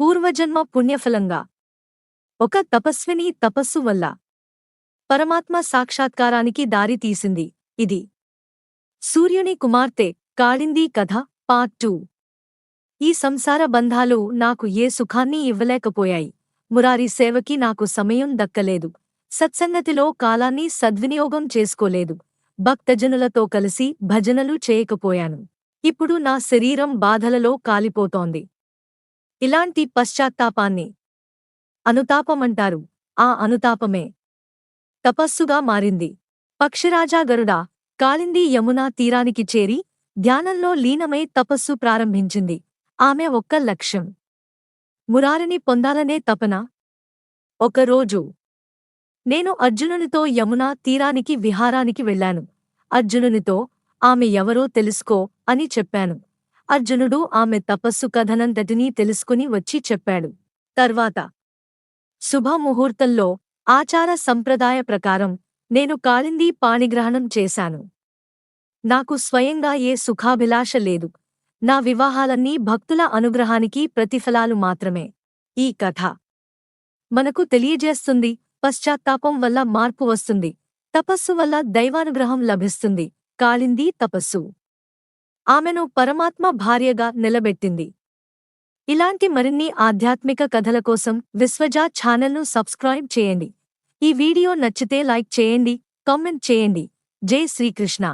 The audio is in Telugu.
పూర్వజన్మ పుణ్యఫలంగా. ఒక తపస్విని తపస్సు వల్ల. పరమాత్మ సాక్షాత్కారానికి దారి తీసింది. ఇది. సూర్యుని కుమార్తె కాళిందీ కథ పార్ట్ టూ. ఈ సంసార బంధాలు నాకు ఏ సుఖాన్ని ఇవ్వలేకపోయాయి. మురారి సేవకి నాకు సమయం దక్కలేదు. సత్సంగతిలో కాలాన్ని సద్వినియోగం చేసుకోలేదు. భక్తజనులతో కలిసి భజనలు చేయకపోయాను. ఇప్పుడు నా శరీరం బాధలలో కాలిపోతోంది. ఇలాంటి పశ్చాత్తాపాన్ని అనుతాపమంటారు. ఆ అనుతాపమే తపస్సుగా మారింది. పక్షిరాజా గరుడా కాళింది యమునా తీరానికి చేరి ధ్యానంలో లీనమై తపస్సు ప్రారంభించింది. ఆమె ఒక్క లక్ష్యం. మురారిని పొందాలనే తపన. ఒకరోజు నేను అర్జునునితో యమునా తీరానికి విహారానికి వెళ్ళాను. అర్జునునితో ఆమె ఎవరో తెలుసుకో అని చెప్పాను. అర్జునుడు ఆమె తపస్సు కథనంతటినీ తెలుసుకుని వచ్చి చెప్పాడు. తర్వాత శుభముహూర్తంలో ఆచార సంప్రదాయ ప్రకారం నేను కాళిందీ పాణిగ్రహణం చేశాను. నాకు స్వయంగా ఏ సుఖాభిలాష లేదు. నా వివాహాలన్నీ భక్తుల అనుగ్రహానికి ప్రతిఫలాలు మాత్రమే. ఈ కథ మనకు తెలియజేస్తుంది పశ్చాత్తాపం వల్ల మార్పు వస్తుంది తపస్సు వల్ల దైవానుగ్రహం లభిస్తుంది కాళిందీ తపస్సు. ఆమెను పరమాత్మ భార్యగా నిలబెట్టింది. ఇలాంటి మరిన్ని ఆధ్యాత్మిక కథల కోసం విశ్వజా ఛానల్ను సబ్స్క్రైబ్ చేయండి. ఈ వీడియో నచ్చితే లైక్ చేయండి కామెంట్ చేయండి. జై శ్రీకృష్ణ.